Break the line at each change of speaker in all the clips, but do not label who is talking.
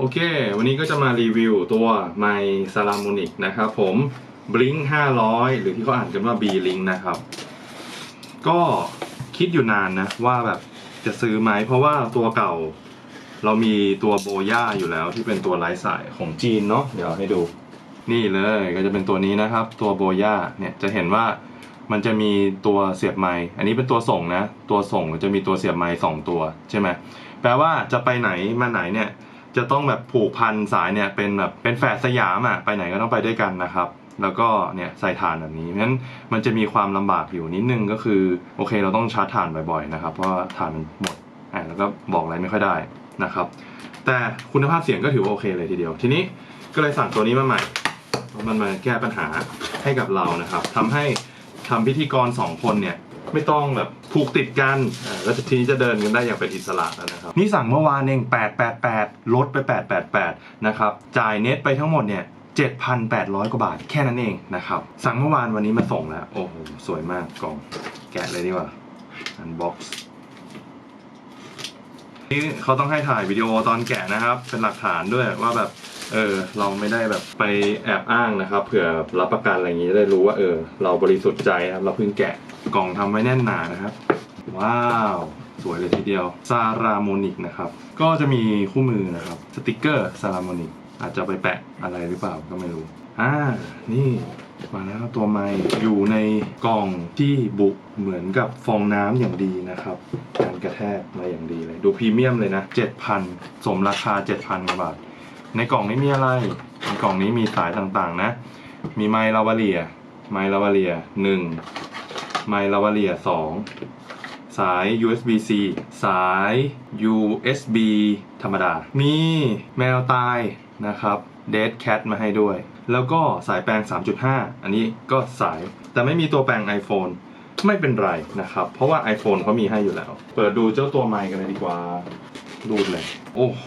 โอเค วันนี้ก็จะมารีวิวตัวไมซา l ามนิกนะครับผม Blink 500 หรือที่เขาอ่านกันว่า B Link นะครับ ก็คิดอยู่นานนะว่าแบบจะซื้อไหมเพราะว่าตัวเก่า เรามีตัวโบย่าอยู่แล้วที่เป็นตัวไร้สายของจีนเนาะเดี๋ยวให้ดู นี่เลยก็จะเป็นตัวนี้นะครับ ตัวโบย่าเนี่ยจะเห็นว่ามันจะมีตัวเสียบไม้อันนี้เป็นตัวส่งนะ ตัวส่งจะมีตัวเสียบไม้สองตัวใช่ไหมแปลว่าจะไปไหนมาไหนเนี่ย จะต้องแบบผูกพันสายเนี่ยเป็นแบบเป็นแฝดสยามอะไปไหนก็ต้องไปด้วยกันนะครับ แล้วก็เนี่ยใส่ถ่านแบบนี้เพราะฉะนั้นมันจะมีความลำบากอยู่นิดนึงก็คือโอเคเราต้องชาร์จถ่านบ่อยๆนะครับเพราะว่าถ่านมันหมดอ่าแล้วก็บอกอะไรไม่ค่อยได้นะครับ แต่คุณภาพเสียงก็ถือว่าโอเคเลยทีเดียว ทีนี้ก็เลยสั่งตัวนี้มาใหม่เพราะมันมาแก้ปัญหาให้กับเรานะครับทำให้ทำพิธีกรสองคนเนี่ย ไม่ต้องแบบผูกติดกันอ่าแล้วทีนี้จะเดินกันได้อย่างเป็นอิสระแล้วนะครับ นี่สั่งเมื่อวานเอง 888 ลดไป 888 นะครับ จ่ายเน็ตไปทั้งหมดเนี่ย 7,800 กว่าบาท แค่นั้นเองนะครับ สั่งเมื่อวานวันนี้มาส่งแล้ว โอ้โห สวยมากกล่อง แกะเลยดีกว่า อันบ็อกซ์นี่เขาต้องให้ถ่ายวิดีโอตอนแกะนะครับ เป็นหลักฐานด้วยว่าแบบ เออเราไม่ได้แบบไปแอบอ้างนะครับเผื่อรับประกันอะไรอย่างนี้ได้รู้ว่าเออ เราบริสุทธิ์ใจครับเราเพิ่งแกะกล่องทำไว้แน่นหนานะครับ ว้าว สวยเลยทีเดียวซาราโมนิกนะครับ ก็จะมีคู่มือนะครับสติกเกอร์ซาราโมนิกอาจจะไปแปะอะไรหรือเปล่าก็ไม่รู้อ่านี่มาแล้วตัวไม้อยู่ในกล่องที่บุเหมือนกับฟองน้ำอย่างดีนะครับการกระแทกมาอย่างดีเลย ดูพรีเมียมเลยนะ 7,000 สมราคา 7,000กว่าบาท ในกล่องนี้มีอะไร ในกล่องนี้มีสายต่างๆนะ มีไมค์ลาวาเลีย ไมค์ลาวาเลียหนึ่งไมค์ลาวาเลียสองสาย USB-C สาย USB ธรรมดา มีแมวตายนะครับ Dead Cat มาให้ด้วย แล้วก็สายแปลง 3.5 อันนี้ก็สาย แต่ไม่มีตัวแปลง iPhone ไม่เป็นไรนะครับ เพราะว่า iPhone เขามีให้อยู่แล้ว เปิดดูเจ้าตัวไมค์กันเลยดีกว่า ดูดเลย โอ้โห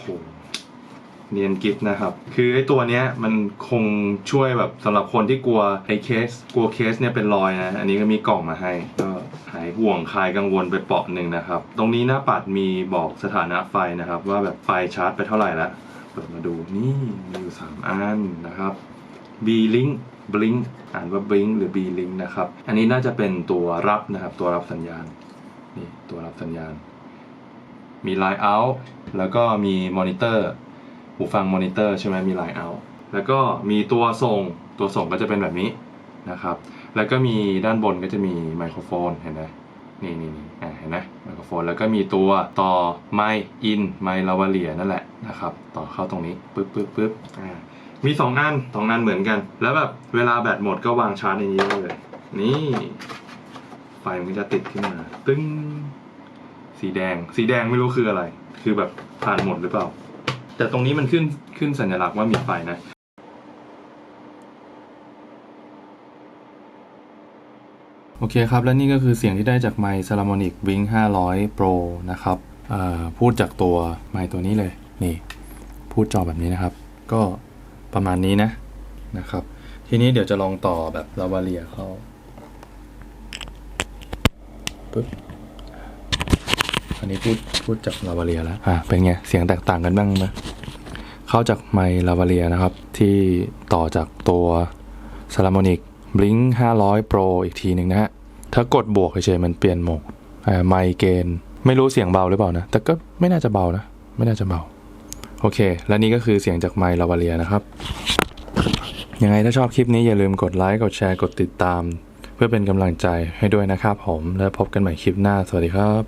เนียนกิฟนะครับ คือไอ้ตัวเนี้ยมันคงช่วยแบบสำหรับคนที่กลัวไอ้เคส กลัวเคสเนี่ยเป็นรอยนะ อันนี้ก็มีกล่องมาให้ ก็หายห่วงคลายกังวลไปเปาะหนึ่งนะครับ ตรงนี้หน้าปัดมีบอกสถานะไฟนะครับ ว่าแบบไฟชาร์จไปเท่าไหร่แล้วเปิดมาดูนี่มีอยู่ 3 อันนะครับ B Link Blink อ่านว่า Blink หรือ B Link นะครับ อันนี้น่าจะเป็นตัวรับนะครับ ตัวรับสัญญาณ นี่ตัวรับสัญญาณ มี Line Out แล้วก็มีมอนิเตอร์ หูฟังมอนิเตอร์ใช่ไหมมีไลน์เอาแล้วก็มีตัวส่งตัวส่งก็จะเป็นแบบนี้นะครับ แล้วก็มีด้านบนก็จะมีไมโครโฟนเห็นไหมนี่นี่นี่อ่าเห็นไหมไมโครโฟนแล้วก็มีตัวต่อไมค์อินไมค์ลาวาเลียนั่นแหละนะครับต่อเข้าตรงนี้ปึ๊บปึ๊บปึ๊บอ่ามีสองอันสองอันเหมือนกัน แล้วแบบเวลาแบตหมดก็วางชาร์จในนี้เลย นี่ ไฟมันก็จะติดขึ้นมาตึ้งสีแดง สีแดงไม่รู้คืออะไร คือแบบผ่านหมดหรือเปล่า แต่ตรงนี้มันขึ้นขึ้นสัญลักษณ์ว่ามีไฟนะโอเคครับ และนี่ก็คือเสียงที่ได้จากไมค์ Salamonic Wing 500 Pro นะครับพูดจากตัวไมค์ตัวนี้เลย นี่ พูดจอแบบนี้นะครับ ก็ประมาณนี้นะนะครับ ทีนี้เดี๋ยวจะลองต่อแบบลาวาเลียเข้าปึ๊บ อันนี้พูดพูดจากลาวาเลียแล้วอ่าเป็นไง เสียงแตกต่างกันบ้างไหมเข้าจากไมลาวาเลียนะครับ ที่ต่อจากตัว s a l a m o n i c Blink 500 Pro อีกทีหนึ่งนะฮะ ถ้ากดบวกเฉยๆมันเปลี่ยนโหมดอ่าไมเกนไม่รู้เสียงเบาหรือเปล่านะ แต่ก็ไม่น่าจะเบานะ ไม่น่าจะเบา โอเค และนี่ก็คือเสียงจากไมลาวาเลียนะครับ ยังไงถ้าชอบคลิปนี้อย่าลืมกดไลค์ กดแชร์ กดติดตาม เพื่อเป็นกำลังใจให้ด้วยนะครับผม แล้วพบกันใหม่คลิปหน้า สวัสดีครับ